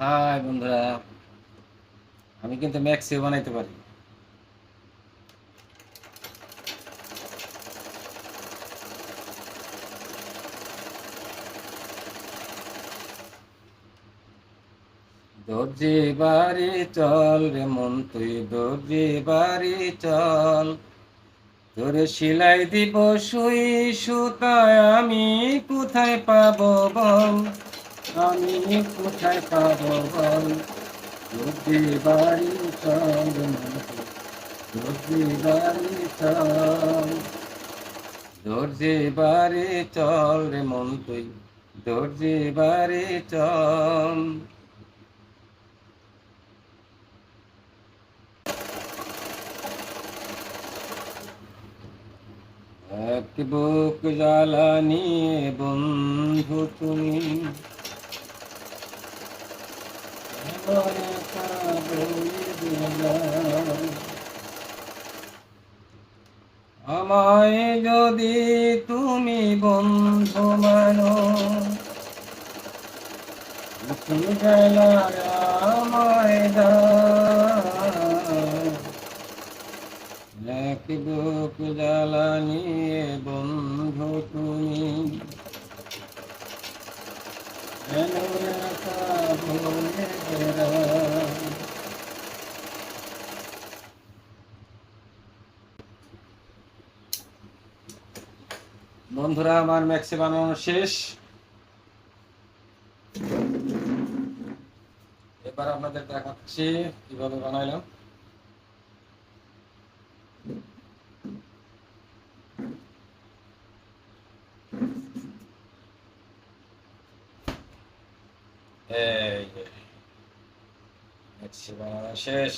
High বন্ধুরা, আমি কিন্তু ম্যাক্সিও বানাইতে পারি। দর্জি বাড়ি চল রে মন, তুই দর্জি বাড়ি চল। তোরে সিলাই দিব সুই সুতায়, আমি কোথায় পাবো বল? আমি কোথায় পাবো বল বাড়ি চল রে তুই দর্জি বাড়ি চল দর্জি বাড়ি চল রে মন তুই দর্জি বাড়ি চল এক বুক জ্বালা বন্ধু তুমি এবার একা বলে দিলাম। আমায় যদি তুমি বন্ধু মানো আমায় এক বুক জ্বালা বন্ধু তুমি কেন একা বলে বেড়াও? বন্ধুরা আমার ম্যাক্সি বানানো শেষ। এবার আপনাদের দেখাচ্ছি কীভাবে বানাইলাম এই যে ম্যাক্সি বানানো শেষ